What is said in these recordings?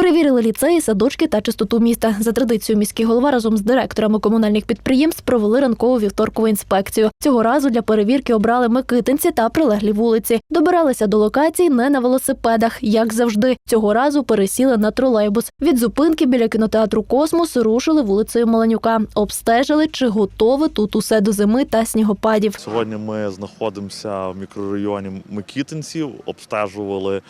Перевірили ліцеї, садочки та чистоту міста. За традицією міський голова разом з директорами комунальних підприємств провели ранкову вівторкову інспекцію. Цього разу для перевірки обрали Микитинці та прилеглі вулиці. Добиралися до локацій не на велосипедах, як завжди. Цього разу пересіли на тролейбус. Від зупинки біля кінотеатру Космос рушили вулицею Маланюка. Обстежили, чи готове тут усе до зими та снігопадів. Сьогодні ми знаходимося в мікрорайоні Микітинців, обстежували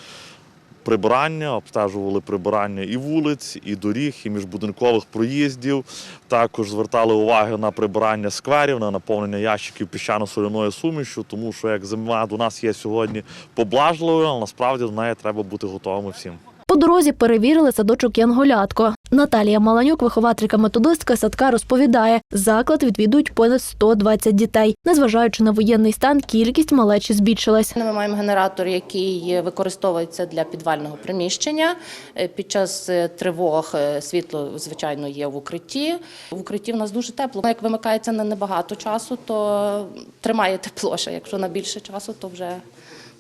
прибирання, обстежували прибирання і вулиць, і доріг, і міжбудинкових проїздів. Також звертали увагу на прибирання скверів, на наповнення ящиків піщано-соляною сумішю, тому що як зима до нас є сьогодні поблажливою, але насправді до неї треба бути готовими всім. По дорозі перевірили садочок Янголятко. Наталія Маланюк, вихователька методистка садка, розповідає, заклад відвідують понад 120 дітей. Незважаючи на воєнний стан, кількість малечі збільшилась. Ми маємо генератор, який використовується для підвального приміщення. Е, Під час е, тривог е, світло, звичайно, є в укритті. В укритті в нас дуже тепло. Як вимикається на небагато часу, то тримає тепло. ще. Якщо на більше часу, то вже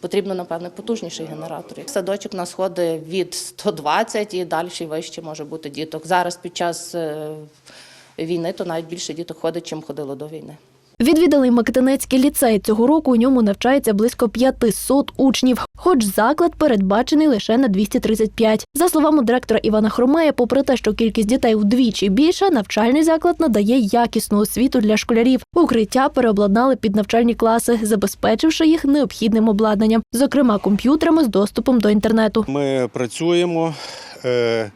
потрібно, напевне, потужніший генератор. Садочок на сходи від 120 і далі вище може бути діток. Зараз під час е, війни то навіть більше діток ходить, чим ходило до війни. Відвідали Микитинецький ліцей. Цього року у ньому навчається близько 500 учнів, хоч заклад передбачений лише на 235. За словами директора Івана Хромея, попри те, що кількість дітей вдвічі більша, навчальний заклад надає якісну освіту для школярів. Укриття переобладнали під навчальні класи, забезпечивши їх необхідним обладнанням, зокрема комп'ютерами з доступом до інтернету. Ми працюємо. е,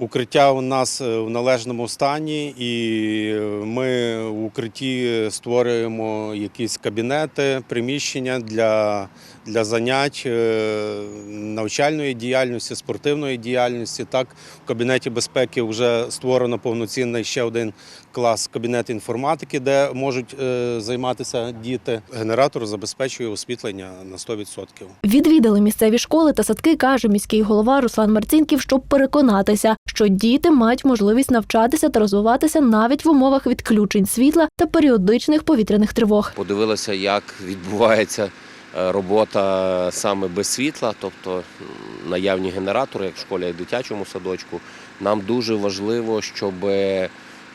Укриття у нас е, в належному стані, і ми в укритті створюємо якісь кабінети, приміщення для, для занять е, навчальної діяльності, спортивної діяльності. Так, в кабінеті безпеки вже створено повноцінний ще один клас кабінет інформатики, де можуть е, займатися діти. Генератор забезпечує освітлення на 100%. Відвідали місцеві школи та садки, каже міський голова Руслан Марцінків, щоб переконатися, що діти мають можливість навчатися та розвиватися навіть в умовах відключень світла та періодичних повітряних тривог. подивилися, як відбувається робота саме без світла, тобто наявні генератори, як в школі, як в дитячому садочку. Нам дуже важливо, щоб е,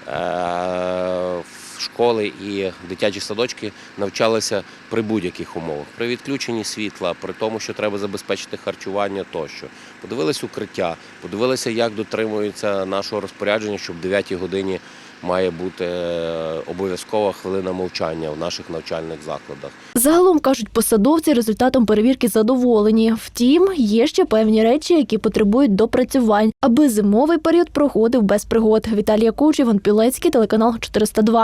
в школи і дитячі садочки навчалися при будь-яких умовах, при відключенні світла, при тому, що треба забезпечити харчування тощо. Подивилися укриття, подивилися, як дотримуються нашого розпорядження, що в 9 годині має бути е, обов'язкова хвилина мовчання в наших навчальних закладах. Загалом кажуть посадовці, результатом перевірки задоволені. Втім, є ще певні речі, які потребують допрацювань, аби зимовий період проходив без пригод. Віталія Куч, Іван Пілецький, телеканал 402.